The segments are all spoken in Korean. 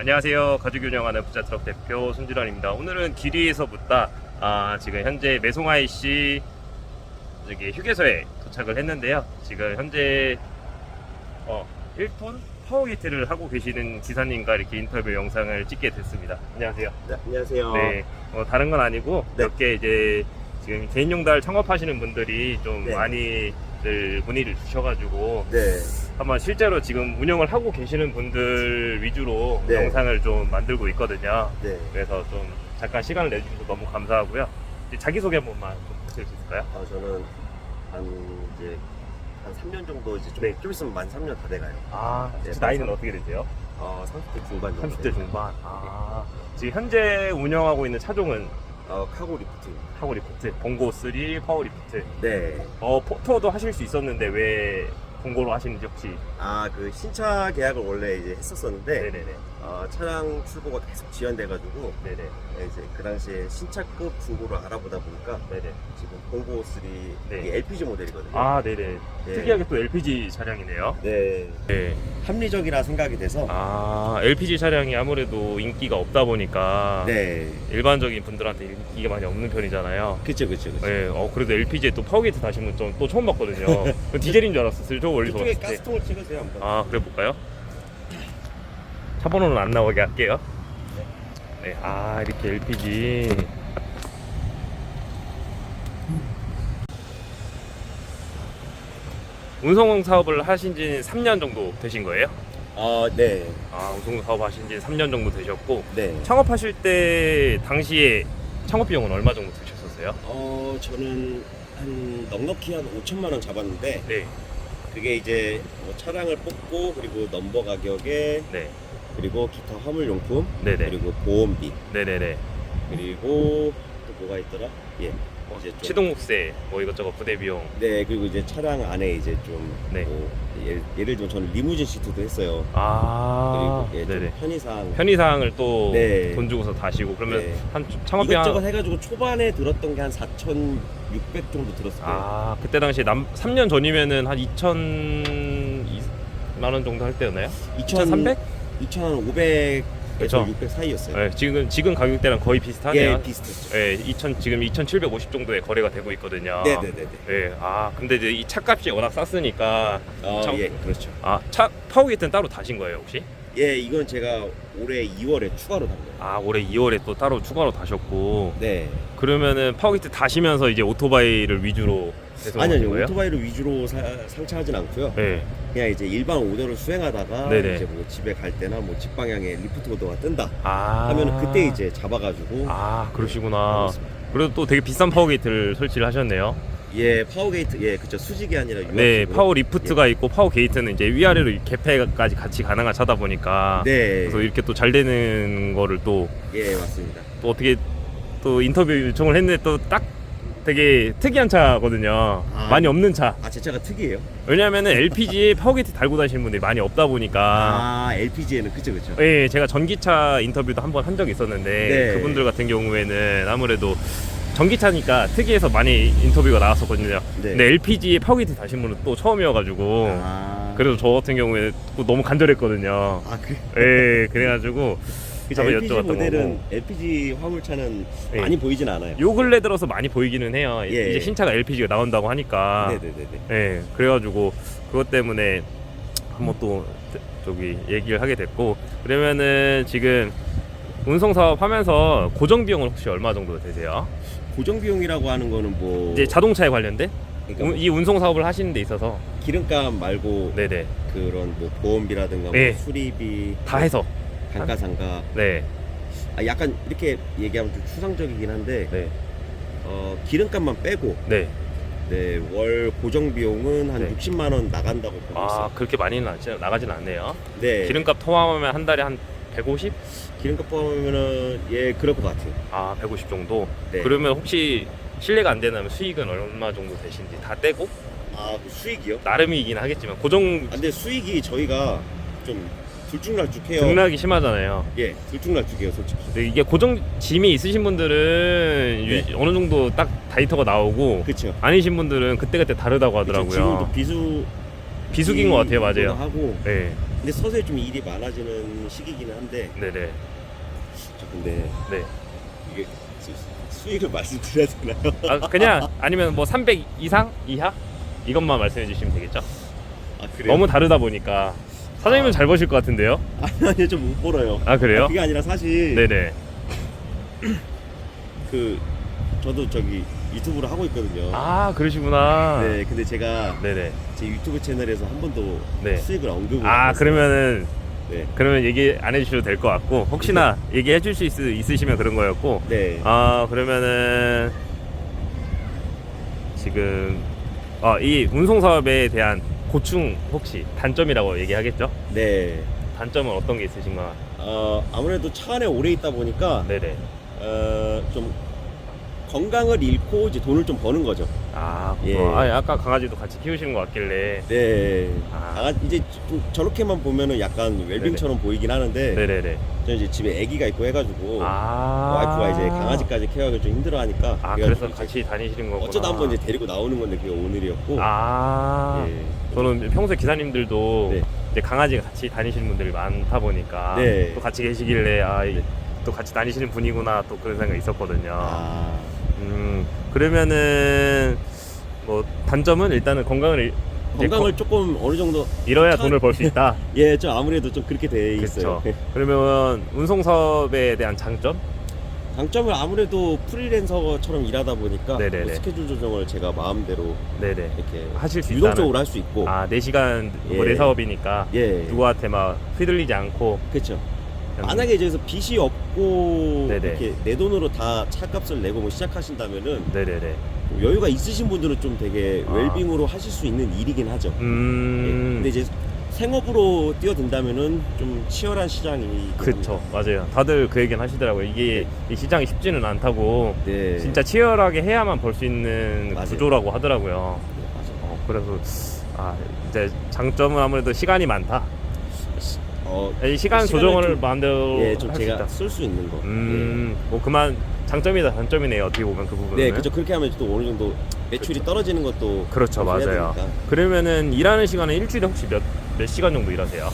안녕하세요. 가족 운영하는 부자 트럭 대표 손진환입니다. 오늘은 길이에서 묻다 아, 지금 현재 매송아이 씨 저기 휴게소에 도착을 했는데요. 지금 현재 어, 1톤 파워게이트를 하고 계시는 기사님과 이렇게 인터뷰 영상을 찍게 됐습니다. 안녕하세요. 네, 안녕하세요. 네, 어, 다른 건 아니고 네. 몇개 이제 지금 개인용 달 창업하시는 분들이 좀 네. 많이 들 문의를 주셔가지고 네. 한번 실제로 지금 운영을 하고 계시는 분들 위주로 네. 영상을 좀 만들고 있거든요. 네. 그래서 좀 잠깐 시간을 내주셔서 너무 감사하고요. 이제 자기소개 한 번만 좀 부탁드릴 수 있을까요? 아, 저는 한 이제 한 3년 정도 이제 좀, 네. 좀 있으면 만 3년 다 돼가요. 아, 네, 혹시 나이는. 어떻게 되세요? 어, 30대 중반 정도. 30대 돼요. 중반. 아, 지금 현재 운영하고 있는 차종은 어, 카고 리프트. 파워 리프트, 봉고 3 파워 리프트. 네. 어, 포토도 하실 수 있었는데 왜 봉고로 하시는지 혹시? 아, 그 신차 계약을 원래 이제 했었었는데 네네네. 어, 차량 출고가 계속 지연돼가지고 네네. 네, 이제 그 당시에 신차급 중고를 알아보다 보니까 네네. 지금 공고 3 네. 이게 LPG 모델이거든요. 아, 네네. 네. 특이하게 또 LPG 차량이네요. 네. 네. 합리적이라 생각이 돼서 아, LPG 차량이 아무래도 인기가 없다 보니까 네. 일반적인 분들한테 인기가 많이 없는 편이잖아요. 그쵸 그쵸 그쵸. 네, 어, 그래도 LPG에 또 파워게이트 다시면 좀, 또 처음 봤거든요. 디젤인 줄 알았어요. 저 멀리서 그쪽에 봤을 때. 가스통을 찍으세요 한번. 아, 그래 볼까요? 차 번호는 안 나오게 할게요. 네, 아, 이렇게 LPG. 운송 사업을 하신 지 3년 정도 되신 거예요? 아, 네. 아, 운송 사업 하신 지 3년 정도 되셨고, 네. 창업하실 때 당시에 창업 비용은 얼마 정도 드셨었어요? 어 저는 한 넉넉히 한 5천만 원 잡았는데 네, 그게 이제 뭐 차량을 뽑고 그리고 넘버 가격에 네, 그리고 기타 화물용품 네네, 그리고 보험비 네네네. 그리고 또 뭐가 있더라? 예. 이제 좀 취등록세, 뭐 이것저것 부대 비용. 네 그리고 이제 차량 안에 이제 좀 네. 뭐 예를, 예를 들면 저는 리무진 시트도 했어요. 아, 그리고 예, 네네. 편의상 편의사항을 또돈 네. 주고서 다시고 그러면 네. 한 창업비 이것저것 한 해가지고 초반에 들었던 게 한 4,600 정도 들었을 거예요. 아 그때 당시 남 3년 전이면은 한 2,000만 원 정도 할 때였나요? 2,300? 2,500에서 그쵸. 600 사이였어요. 네, 지금 지금 가격대랑 거의 비슷하네요. 예, 비슷했죠. 네, 2,000 지금 2,750 정도에 거래가 되고 있거든요. 네 네 네네. 네, 아 근데 이제 이 차값이 워낙 쌌으니까 어, 참- 예, 그렇죠. 아차 파워게이트는 따로 다신 거예요 혹시? 예, 이건 제가 올해 2월에 추가로 단 거예요. 아 올해 2월에 또 따로 추가로 다셨고 네. 그러면은 파워게이트 다시면서 이제 오토바이를 위주로 배송하신 아니요. 거예요? 오토바이를 위주로 사, 상차하진 않고요. 네. 그냥 이제 일반 오더를 수행하다가 네네. 이제 뭐 집에 갈 때나 뭐 집 방향에 리프트 오더가 뜬다 아 하면 은 그때 이제 잡아가지고 아 그러시구나. 있습니다. 그래도 또 되게 비싼 파워게이트를 설치를 하셨네요. 예, 파워 게이트 예, 그쵸 수직이 아니라 네, 유압식으로. 파워 리프트가 있고 파워 게이트는 이제 위아래로 이 개폐까지 같이 가능한 차다 보니까 네, 그래서 이렇게 또 잘 되는 거를 또, 예, 맞습니다. 또 어떻게 또 인터뷰 요청을 했는데 또 딱 되게 특이한 차거든요. 아. 많이 없는 차. 아, 제 차가 특이해요. 왜냐면은 LPG에 파워게이트 달고 다니시는 분들이 많이 없다 보니까 아, LPG에는 그쵸, 그쵸. 예, 제가 전기차 인터뷰도 한 번 한 적이 있었는데 네. 그분들 같은 경우에는 아무래도 전기차니까 특이해서 많이 인터뷰가 나왔었거든요. 네. 근데 LPG 파워게이트 다신 분은 또 처음이어가지고 아, 그래서 저 같은 경우에 또 너무 간절했거든요. 아, 그 예, 그래가지고 LPG 여쭤봤던 모델은 거고. LPG 화물차는 예. 많이 보이진 않아요. 요 근래 들어서 많이 보이기는 해요. 예, 이제 예. 신차가 LPG가 나온다고 하니까. 네네네네. 예, 그래가지고 그것 때문에 한번 또 저기 얘기를 하게 됐고 그러면은 지금 운송 사업 하면서 고정 비용은 혹시 얼마 정도 되세요? 고정 비용이라고 하는 거는 뭐 이제 자동차에 관련된 그러니까 운- 뭐이 운송 사업을 하시는 데 있어서 기름값 말고 네네 그런 뭐 보험비라든가 네. 뭐 수리비 다 해서 단가상가 네 아, 약간 이렇게 얘기하면 좀 추상적이긴 한데 네, 어, 기름값만 빼고 네. 네, 월 고정 비용은 한 네. 60만 원 나간다고 보고 아 있어요. 그렇게 많이는 나지- 나가진 않네요. 네. 기름값 포함하면 한 달에 한 150? 기름값 포함하면은 예 그럴 것 같아요. 아 150 정도. 네. 그러면 혹시 실례가 안 되면 수익은 얼마 정도 되신지 다 떼고 아, 그 수익이요? 나름이긴 하겠지만 고정 아, 근데 수익이 저희가 좀 들쭉날쭉해요. 등락이 심하잖아요. 예, 들쭉날쭉해요, 솔직히. 근데 이게 고정 짐이 있으신 분들은 유- 네. 어느 정도 딱 다이터가 나오고 그렇죠. 아니신 분들은 그때그때 다르다고 하더라고요. 지금도 비수 비수기인 것 같아요, 맞아요. 하고 네. 근데 서서히 좀 일이 많아지는 시기기는 한데 네네. 저 근데 네. 이게 수- 수익을 말씀드려야 되나요? 아 그냥 아니면 뭐 300 이상 이하 이것만 말씀해 주시면 되겠죠. 아 그래요? 너무 다르다 보니까 사장님은 아. 잘 버실 것 같은데요. 아니 아니 좀 못 벌어요. 아 그래요? 그게 아니라 사실 네네. 그 저도 저기 유튜브를 하고 있거든요. 아 그러시구나. 네, 근데 제가 네네. 제 유튜브 채널에서 한 번도 네. 수익을 언급을 아 했어요. 그러면은 네. 그러면 얘기 안 해주셔도 될 것 같고 혹시나 얘기해 줄 수 있으시면 그런 거였고 네. 아 그러면은 지금 아, 이 운송 사업에 대한 고충 혹시 단점이라고 얘기하겠죠? 네. 단점은 어떤 게 있으신가? 어, 아무래도 차 안에 오래 있다 보니까 네네. 어, 좀 건강을 잃고 이제 돈을 좀 버는 거죠. 아, 예. 예. 아 아까 강아지도 같이 키우시는 것 같길래. 네. 아. 강아 이제 좀 저렇게만 보면은 약간 웰빙처럼 보이긴 하는데 네네네. 저는 이제 집에 아기가 있고 해가지고 아. 와이프가 이제 강아지까지 케어하기 좀 힘들어하니까 아 그래가지고 그래서 이제 같이 다니시는 거구나. 어쩌다 한번 이제 데리고 나오는 건데 그게 오늘이었고 아. 예. 저는 평소에 기사님들도 네. 이제 강아지가 같이 다니시는 분들이 많다 보니까 네. 또 같이 계시길래 아, 이- 네. 또 같이 다니시는 분이구나 또 그런 생각이 있었거든요. 아, 음 그러면은 뭐 단점은 일단은 건강을 건강을 조금 어느 정도 거- 잃어야 차- 돈을 벌 수 있다. 예, 좀 아무래도 좀 그렇게 돼 있어요. 그렇죠. 그러면 운송 사업에 대한 장점? 장점은 아무래도 프리랜서처럼 일하다 보니까 네네네. 뭐 스케줄 조정을 제가 마음대로 네네. 이렇게 하실 수 유동적으로. 할 수 있고 아, 4시간 뭐 예. 내 사업이니까 예 누구한테 막 휘둘리지 않고 그렇죠 만약에 이제 그래서 빚이 없고 네네. 이렇게 내 돈으로 다 차값을 내고 뭐 시작하신다면은 네네네. 여유가 있으신 분들은 좀 되게 아. 웰빙으로 하실 수 있는 일이긴 하죠 예. 음. 근데 이제 생업으로 뛰어든다면은 좀 치열한 시장이 그쵸 맞아요 다들 그 얘기는 하시더라고요 이게 이 시장이 쉽지는 않다고 네 진짜 치열하게 해야만 벌 수 있는 맞아요. 구조라고 하더라고요 네, 맞아요. 어, 그래서 아 이제 장점은 아무래도 시간이 많다 어, 이 시간 조정을 좀- 마음대로 예, 좀 할수 제가 있다 쓸 수 있는 거. 음 뭐 그만 장점이다 단점이네요 어떻게 보면 그 부분은 예. 네, 그렇죠. 그렇게 하면 또 어느 정도 매출이 그쵸. 떨어지는 것도 그렇죠 해야 맞아요 되니까. 그러면은 일하는 시간은 일주일에 혹시 몇, 몇 시간 정도 일하세요?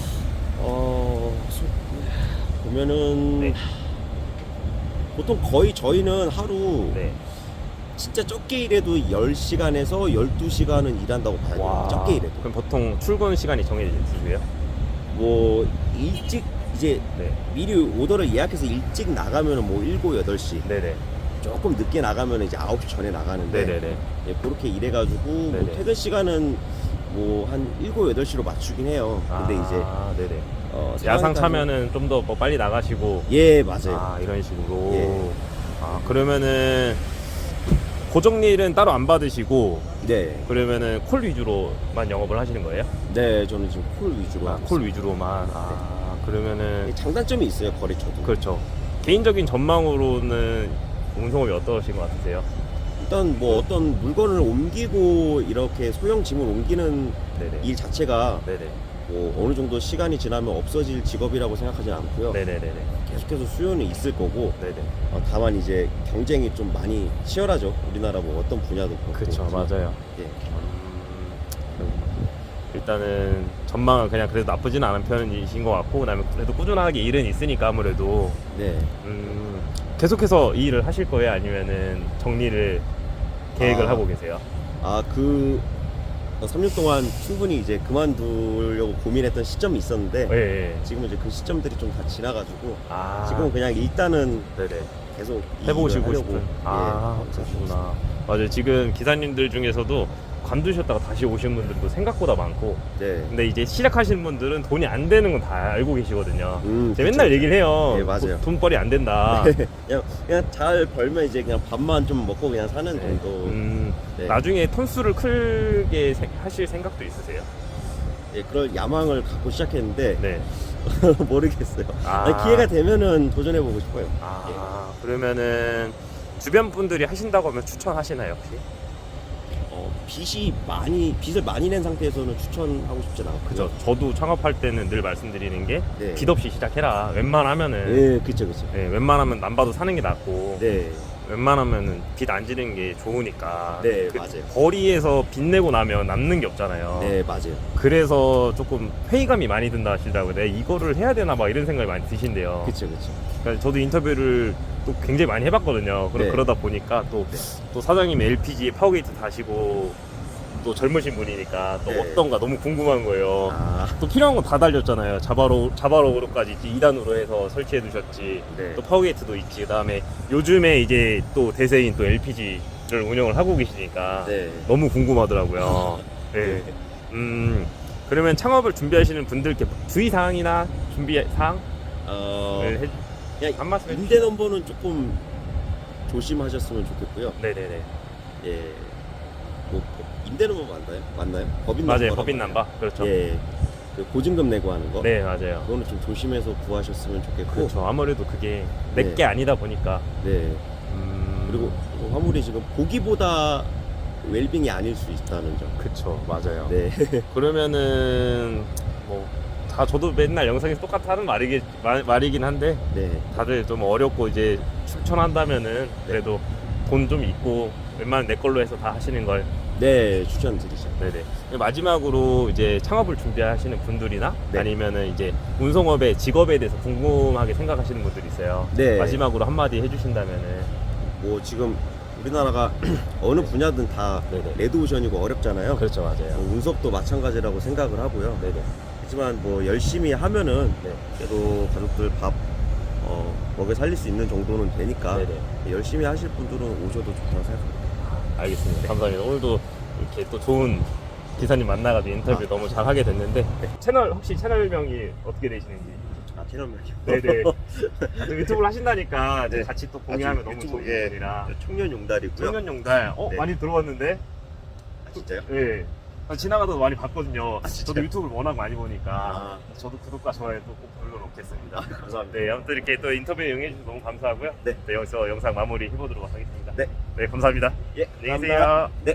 어, 소- 보면은 네. 보통 거의 저희는 하루 네. 진짜 적게 일해도 10시간에서 12시간은 일한다고 봐야 돼요. 적게 일해도. 그럼 보통 출근 시간이 정해져 있으세요? 뭐 일찍 이제 네 미리 오더를 예약해서 일찍 나가면은 뭐 7, 8시. 네네 조금 늦게 나가면 이제 9시 전에 나가는데 네네네 예, 그렇게 일해가지고 뭐 네네. 퇴근 시간은 뭐 한 7, 8시로 맞추긴 해요. 근데 이제 아, 네네. 어, 야상 상황에 차면은 좀더뭐 빨리 나가시고 예 맞아요. 아 이런 식으로 예. 아 그러면은 고정일은 따로 안 받으시고 네, 그러면은 콜 위주로만 영업을 하시는 거예요? 네 저는 지금 콜 위주로 아, 하고 콜 있어요. 위주로만 아 그러면은 예, 장단점이 있어요 거래처도. 그렇죠 개인적인 전망으로는 운송업이 어떠신 것 같으세요? 일단 뭐 어떤 물건을 옮기고 이렇게 소형 짐을 옮기는 네네 일 자체가 네네 뭐 어느 정도 시간이 지나면 없어질 직업이라고 생각하지 않고요. 네네네네 계속해서 수요는 있을 거고 네네 어, 다만 이제 경쟁이 좀 많이 치열하죠. 우리나라 뭐 어떤 분야도 그렇고. 그렇죠 맞아요 예. 음, 일단은 전망은 그냥 그래도 나쁘진 않은 편이신 것 같고 그다음에 그래도 꾸준하게 일은 있으니까 아무래도 네. 음, 계속해서 이 일을 하실 거예요 아니면은 정리를 계획을 아. 하고 계세요? 아 그 3년 동안 충분히 이제 그만두려고 고민했던 시점이 있었는데 예, 예. 지금은 이제 그 시점들이 좀 다 지나가지고 아. 지금은 그냥 일단은 네네. 계속 이 해보시고 싶은 하려고, 아 예, 그러시구나. 맞아요. 지금 기사님들 중에서도 관두셨다가 다시 오신 분들도 생각보다 많고. 네. 근데 이제 시작하시는 분들은 돈이 안 되는 건 다 알고 계시거든요. 음, 제가 맨날 그쵸. 얘기를 해요. 예, 맞아요. 돈- 돈벌이 안 된다 그냥 그냥 잘 벌면 이제 그냥 밥만 좀 먹고 그냥 사는 네. 정도. 음, 네. 나중에 톤수를 크게 세- 하실 생각도 있으세요? 예, 그럴 야망을 갖고 시작했는데 네. 모르겠어요. 아. 아니, 기회가 되면은 도전해 보고 싶어요. 아, 그러면은 주변 분들이 하신다고 하면 추천하시나요 혹시? 어, 빚이 많이 빚을 많이 낸 상태에서는 추천하고 싶진 않고. 그죠. 저도 창업할 때는 늘 말씀드리는 게빚 네. 없이 시작해라. 웬만하면은 네, 그렇죠, 그렇죠. 네, 웬만하면 남 봐도 사는 게 낫고 네. 웬만하면은 빛안 지는 게 좋으니까 네, 그 맞아요. 거리에서 빛 내고 나면 남는 게 없잖아요. 네 맞아요. 그래서 조금 회의감이 많이 든다 하시더라고요. 내가 이거를 해야 되나 막 이런 생각이 많이 드신대요. 그쵸 그쵸. 그러니까 저도 인터뷰를 또 굉장히 많이 해봤거든요. 그러, 네. 그러다 보니까 또, 또 사장님 LPG 파워게이트 다시고 또 젊으신 분이니까 또 네. 어떤가 너무 궁금한 거예요. 아 또 필요한 거다 달렸잖아요. 자바로 자바로그로까지 2단으로 해서 설치해 두셨지. 네. 또 파워게이트도 있지. 그다음에 요즘에 이제 또 대세인 또 LPG를 운영을 하고 계시니까 네. 너무 궁금하더라고요. 네. 음 그러면 창업을 준비하시는 분들께 주의 사항이나 준비 사항을 어 해, 그냥 한 말씀 임대 넘버는 조금 조심하셨으면 좋겠고요. 네네네. 예. 뭐 임대 넘버 맞나요? 맞나요? 법인 맞아요. 법인? 남바 그렇죠. 예. 그 보증금 내고 하는 거. 네 맞아요. 그거는 좀 조심해서 구하셨으면 좋겠고. 그렇죠. 아무래도 그게 내 네. 게 아니다 보니까. 네. 음, 그리고 뭐 화물이 지금 보기보다 웰빙이 아닐 수 있다는 점. 그쵸 맞아요. 네. 그러면은 뭐 다 저도 맨날 영상에서 똑같이 하는 말이긴 말, 말이긴 한데 네. 다들 좀 어렵고 이제 추천한다면은 그래도 돈 좀 있고 웬만한 내 걸로 해서 다 하시는 걸 네, 추천드리죠. 네네 마지막으로 이제 창업을 준비하시는 분들이나 네. 아니면은 이제 운송업의 직업에 대해서 궁금하게 생각하시는 분들이 있어요 네. 마지막으로 한마디 해주신다면은 뭐 지금 우리나라가 어느 분야든 다 네네 레드오션이고 어렵잖아요. 그렇죠 맞아요 뭐 운석도 마찬가지라고 생각을 하고요. 네네 하지만 뭐 열심히 하면은 네. 그래도 가족들 밥 어, 먹여 살릴 수 있는 정도는 되니까 네네 열심히 하실 분들은 오셔도 좋다고 생각합니다. 알겠습니다. 감사합니다. 오늘도 이렇게 또 좋은 기사님 만나가지고 인터뷰 아. 너무 잘 하게 됐는데 채널 혹시 채널명이 어떻게 되시는지 아, 채널명이요? 네네 아, 또 유튜브를 하신다니까 이제 네. 같이 또 공유하면 아직 너무 좋은 예. 분이라 청년 용달이고요. 청년 용달 어 네. 많이 들어왔는데 아, 진짜요? 예 아, 지나가다 많이 봤거든요. 아, 진짜요? 저도 유튜브를 워낙 많이 보니까 아. 저도 구독과 좋아요 또꼭 눌러놓겠습니다. 감사합니다. 네 아무튼 이렇게 또 인터뷰에 응해주셔서 너무 감사하고요. 네. 여기서 영상 마무리 해보도록 하겠습니다. 네. 네 감사합니다. 예, 안녕히. 계세요. 네.